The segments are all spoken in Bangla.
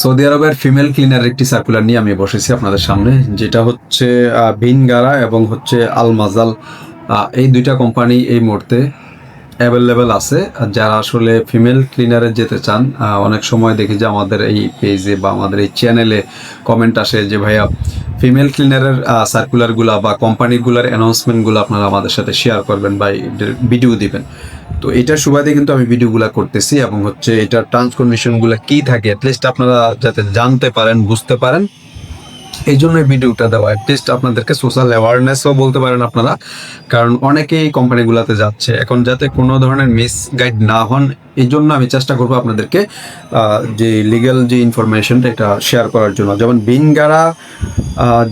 সৌদি আরবের ফিমেল ক্লিনার একটি সার্কুলার নিয়ে আমি বসেছি আপনাদের সামনে যেটা হচ্ছে ভিনগারা এবং হচ্ছে আলমাজাল। আহ, এই দুইটা কোম্পানি এই মুহূর্তে অ্যাভেলেবেল আছে। যারা আসলে ফিমেল ক্লিনারে যেতে চান অনেক সময় দেখি যে আমাদের এই পেজে বা আমাদের এই চ্যানেলে কমেন্ট আসে যে ভাইয়া ফিমেল ক্লিনারের সার্কুলারগুলো বা কোম্পানিগুলোর অ্যানাউন্সমেন্টগুলো আপনারা আমাদের সাথে শেয়ার করবেন বা ভিডিও দিবেন। তো এটার সুবাদে কিন্তু আমি ভিডিওগুলো করতেছি এবং হচ্ছে এটার ট্রান্সফরমেশনগুলো কি থাকে অ্যাটলিস্ট আপনারা যাতে জানতে পারেন, বুঝতে পারেন। এই জন্য এই ভিডিওটা দেওয়া অ্যাটলিস্ট আপনাদেরকে সোশ্যাল অ্যাওয়ারনেসও বলতে পারেন আপনারা। কারণ অনেকেই কোম্পানিগুলোতে যাচ্ছে। এখন যাতে কোনো ধরনের মিস গাইড না হন এই জন্য আমি চেষ্টা করব আপনাদেরকে যে লিগ্যাল যে ইনফরমেশনটা এটা শেয়ার করার জন্য। যেমন বিনগারা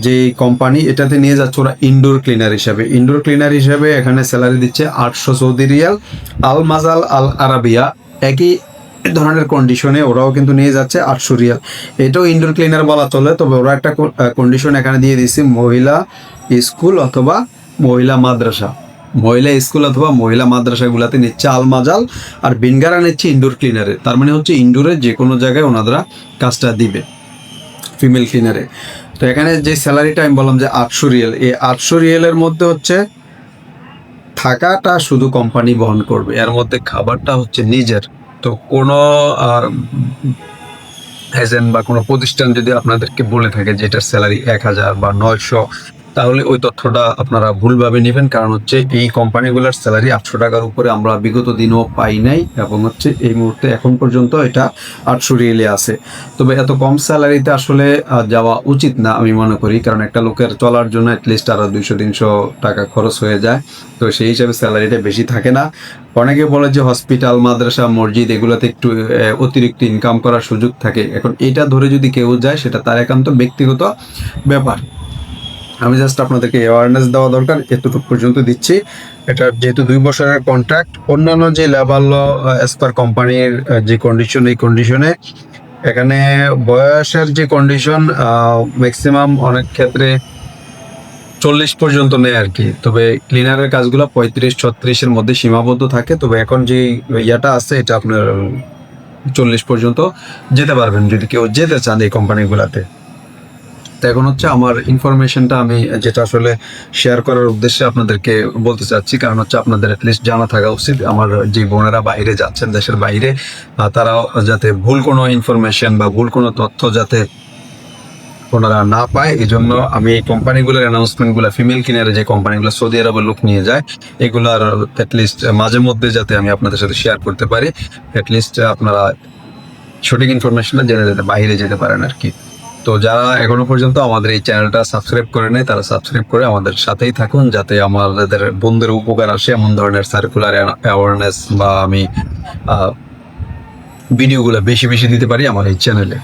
যে কোম্পানি এটাতে নিয়ে যাচ্ছে ওরা ইনডোর ক্লিনার হিসাবে। ইনডোর ক্লিনার হিসাবে এখানে স্যালারি দিচ্ছে আটশো Saudi riyal. Al Majal Al Arabia একই ধরনের কন্ডিশনে ওরাও কিন্তু নিয়ে যাচ্ছে আটশো রিয়াল। এটাও ইনডোর ক্লিনার বলা চলে, তবে ওরা একটা কন্ডিশন এখানে দিয়ে দিচ্ছে মহিলা স্কুল অথবা মহিলা মাদ্রাসা। মহিলা স্কুল অথবা মহিলা মাদ্রাসাগুলোতে নিচ্ছে আলমাজাল আর বিনগারা নিচ্ছে ইনডোর ক্লিনারে তার মানে হচ্ছে ইনডোরে যে কোনো জায়গায় ওনারা কাজটা দিবে ফিমেল ক্লিনারে তো এখানে যে স্যালারিটা আমি বললাম যে আটশো রিয়েল, এই আটশো রিয়েলের মধ্যে হচ্ছে থাকাটা শুধু কোম্পানি বহন করবে, এর মধ্যে খাবারটা হচ্ছে নিজের। তো কোনো এজেন্ট বা কোনো প্রতিষ্ঠান যদি আপনাদেরকে বলে থাকে যে এটার স্যালারি এক হাজার বা নয়শো তাহলে ওই তথ্যটা আপনারা ভুলভাবে নেবেন, কারণ হচ্ছে এই কোম্পানিগুলোর স্যালারি আটশো টাকার উপরে আমরা বিগত দিনও পাই নাই, এবং হচ্ছে এই মুহূর্তে এখন পর্যন্ত এটা আটশো রিয়েলে আছে। তবে এত কম স্যালারিতে আসলে যাওয়া উচিত না আমি মনে করি, কারণ একটা লোকের চলার জন্য অ্যাটলিস্ট আরও দুইশো, তিনশো টাকা খরচ হয়ে যায়, তো সেই হিসাবে স্যালারিটা বেশি থাকে না। অনেকে বলে যে হসপিটাল, মাদ্রাসা, মসজিদ এগুলোতে একটু অতিরিক্ত ইনকাম করার সুযোগ থাকে। এখন এটা ধরে যদি কেউ যায়, সেটা তার একান্ত ব্যক্তিগত ব্যাপার। আমি জাস্ট আপনাদেরকে অ্যাওয়ারনেস দেওয়া দরকার, এতটুকু পর্যন্ত দিচ্ছি। এটা যেহেতু দুই বছরের কন্ট্রাক্ট অন্যান্য যে লেবার ল এসপার কোম্পানির যে কন্ডিশন এই কন্ডিশনে এখানে বয়সের যে কন্ডিশন ম্যাক্সিমাম অনেক ক্ষেত্রে চল্লিশ পর্যন্ত নেয় আর কি। তবে ক্লিনারের কাজগুলো পঁয়ত্রিশ ছত্রিশের মধ্যে সীমাবদ্ধ থাকে। তবে এখন যে ইয়াটা আছে, এটা আপনার চল্লিশ পর্যন্ত যেতে পারবেন যদি কেউ যেতে চান এই কোম্পানিগুলোতে তো এখন হচ্ছে আমার ইনফরমেশনটা আমি যেটা আসলে শেয়ার করার উদ্দেশ্যে আপনাদেরকে বলতে চাচ্ছি, কারণ হচ্ছে আপনাদের অ্যাটলিস্ট জানা থাকা উচিত। আমার যে বোনেরা বাইরে যাচ্ছেন, দেশের বাইরে তারাও যাতে ভুল কোনো ইনফরমেশন বা ভুল কোনো তথ্য যাতে ওনারা না পায় এই জন্য আমি এই কোম্পানিগুলোর অ্যানাউন্সমেন্টগুলো ফিমেল কিনারে যে কোম্পানিগুলো সৌদি আরবের লোক নিয়ে যায়, এগুলার অ্যাটলিস্ট মাঝে মধ্যে যাতে আমি আপনাদের সাথে শেয়ার করতে পারি। অ্যাটলিস্ট আপনারা সঠিক ইনফরমেশনটা জেনে যেতে, বাইরে যেতে পারেন আর কি। তো যারা এখনও পর্যন্ত আমাদের এই চ্যানেলটা সাবস্ক্রাইব করে নেয় তারা সাবস্ক্রাইব করে আমাদের সাথেই থাকুন, যাতে আমাদের বন্ধুদের উপকার আসে এমন ধরনের সার্কুলার অ্যাওয়ারনেস বা আমি ভিডিওগুলো বেশি বেশি দিতে পারি আমার এই চ্যানেলে